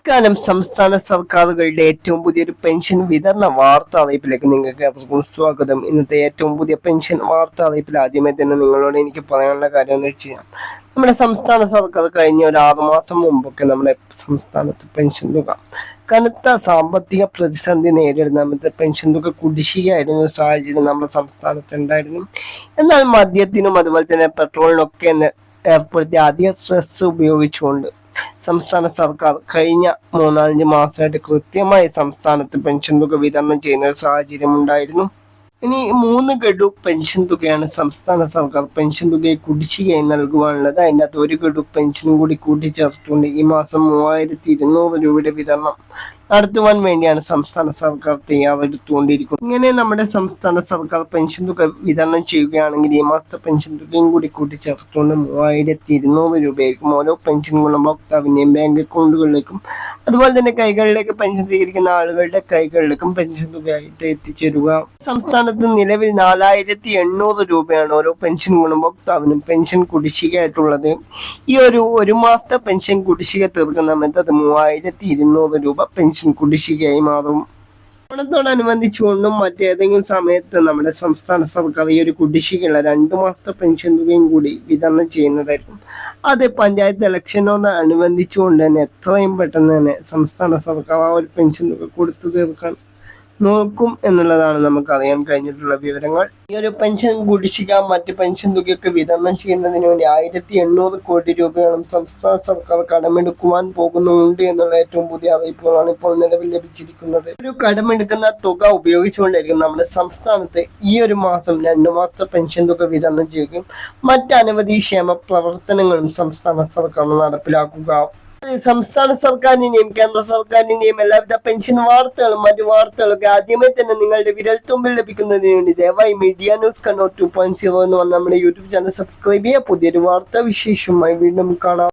നമസ്കാരം സംസ്ഥാന സർക്കാരുകളുടെ ഏറ്റവും പുതിയൊരു പെൻഷൻ വിതരണ വാർത്താ അറിയിപ്പിലേക്ക് നിങ്ങൾക്ക് അവർക്കും സ്വാഗതം. ഇന്നത്തെ ഏറ്റവും പുതിയ പെൻഷൻ വാർത്താ അറിയിപ്പിൽ ആദ്യമേ തന്നെ നിങ്ങളോട് എനിക്ക് പറയാനുള്ള കാര്യം എന്ന് വെച്ച് നമ്മുടെ സംസ്ഥാന സർക്കാർ കഴിഞ്ഞ ഒരു ആറുമാസം മുമ്പൊക്കെ നമ്മുടെ സംസ്ഥാനത്ത് പെൻഷൻ തുക കനത്ത സാമ്പത്തിക പ്രതിസന്ധി നേരിടുന്ന നമ്മുടെ പെൻഷൻ തുക കുടിശ്ശികയായിരുന്ന സാഹചര്യം നമ്മുടെ സംസ്ഥാനത്ത് ഉണ്ടായിരുന്നു. എന്നാൽ മദ്യത്തിനും അതുപോലെ തന്നെ പെട്രോളിനൊക്കെ ഏർപ്പെടുത്തിയ അധിക സെസ് ഉപയോഗിച്ചുകൊണ്ട് സംസ്ഥാന സർക്കാർ കഴിഞ്ഞ മൂന്നാലഞ്ച് മാസമായിട്ട് കൃത്യമായി സംസ്ഥാനത്ത് പെൻഷൻ തുക വിതരണം ചെയ്യുന്ന ഒരു സാഹചര്യം ഉണ്ടായിരുന്നു ഇനി മൂന്ന് ഗഡു പെൻഷൻ തുകയാണ് സംസ്ഥാന സർക്കാർ പെൻഷൻ തുകയെ കുടിശ്ശികയായി നൽകുവാനുള്ളത്. അതിന്റെ അകത്ത് ഒരു ഗഡു പെൻഷനും കൂടി കൂട്ടിച്ചേർത്തുകൊണ്ട് ഈ മാസം മൂവായിരത്തി ഇരുന്നൂറ് രൂപയുടെ വിതരണം നടത്തുവാൻ വേണ്ടിയാണ് സംസ്ഥാന സർക്കാർ തയ്യാറെടുത്തുകൊണ്ടിരിക്കുന്നത്. ഇങ്ങനെ നമ്മുടെ സംസ്ഥാന സർക്കാർ പെൻഷൻ തുക വിതരണം ചെയ്യുകയാണെങ്കിൽ ഈ മാസത്തെ പെൻഷൻ തുകയും കൂടി കൂട്ടിച്ചേർത്തുകൊണ്ട് മൂവായിരത്തി ഇരുന്നൂറ് രൂപയായിരിക്കും ഓരോ പെൻഷൻ ഗുണഭോക്താവിന്റെയും ബാങ്ക് അക്കൗണ്ടുകളിലേക്കും അതുപോലെ തന്നെ കൈകളിലേക്ക് പെൻഷൻ സ്വീകരിക്കുന്ന ആളുകളുടെ കൈകളിലേക്കും പെൻഷൻ തുകയായിട്ട് എത്തിച്ചേരുക. സംസ്ഥാനത്ത് നിലവിൽ നാലായിരത്തി എണ്ണൂറ് രൂപയാണ് ഓരോ പെൻഷൻ ഗുണഭോക്താവിനും പെൻഷൻ കുടിശ്ശികയായിട്ടുള്ളത്. ഈ ഒരു ഒരു മാസത്തെ പെൻഷൻ കുടിശ്ശിക തീർക്കുന്ന മെത്തത് മൂവായിരത്തി ഇരുന്നൂറ് രൂപ പെൻഷൻ കുടിശ്ശികയായി മാറും. ഓണത്തോടനുബന്ധിച്ചുകൊണ്ടും മറ്റേതെങ്കിലും സമയത്ത് നമ്മുടെ സംസ്ഥാന സർക്കാർ ഈ ഒരു കുടിശ്ശികയുള്ള രണ്ടു മാസത്തെ പെൻഷൻ തുകയും കൂടി വിതരണം ചെയ്യുന്നതായിരിക്കും. അത് പഞ്ചായത്ത് ഇലക്ഷനോട് അനുബന്ധിച്ചുകൊണ്ട് തന്നെ എത്രയും പെട്ടെന്ന് തന്നെ സംസ്ഥാന സർക്കാർ ആ ഒരു പെൻഷൻ തുക കൊടുത്തു തീർക്കാൻ നോക്കും എന്നുള്ളതാണ് നമുക്ക് അറിയാൻ കഴിഞ്ഞിട്ടുള്ള വിവരങ്ങൾ. ഈ ഒരു പെൻഷൻ കുടിശ്ശിക മറ്റ് പെൻഷൻ തുകയൊക്കെ വിതരണം ചെയ്യുന്നതിന് വേണ്ടി ആയിരത്തി എണ്ണൂറ് കോടി രൂപയോളം സംസ്ഥാന സർക്കാർ കടമെടുക്കുവാൻ പോകുന്നുണ്ട് എന്നുള്ള ഏറ്റവും പുതിയ അറിയിപ്പുകളാണ് ഇപ്പോൾ നിലവിൽ ലഭിച്ചിരിക്കുന്നത്. ഒരു കടമെടുക്കുന്ന തുക ഉപയോഗിച്ചുകൊണ്ടായിരിക്കും നമ്മുടെ സംസ്ഥാനത്ത് ഈ ഒരു മാസം രണ്ടു മാസത്തെ പെൻഷൻ തുക വിതരണം ചെയ്യുകയും മറ്റനവധി ക്ഷേമ പ്രവർത്തനങ്ങളും സംസ്ഥാന സർക്കാർ നടപ്പിലാക്കുക സംസ്ഥാന സർക്കാരിന്റെയും കേന്ദ്ര സർക്കാരിന്റെയും എല്ലാവിധ പെൻഷൻ വാർത്തകളും മറ്റു വാർത്തകളൊക്കെ ആദ്യമേ തന്നെ നിങ്ങളുടെ വിരൽ തുമ്പിൽ ലഭിക്കുന്നതിന് വേണ്ടി ദയവായി media news Kannur two point zero എന്ന് പറഞ്ഞ നമ്മുടെ യൂട്യൂബ് ചാനൽ സബ്സ്ക്രൈബ് ചെയ്യുക. പുതിയൊരു വാർത്താ വിശേഷമായി വീണ്ടും കാണാം.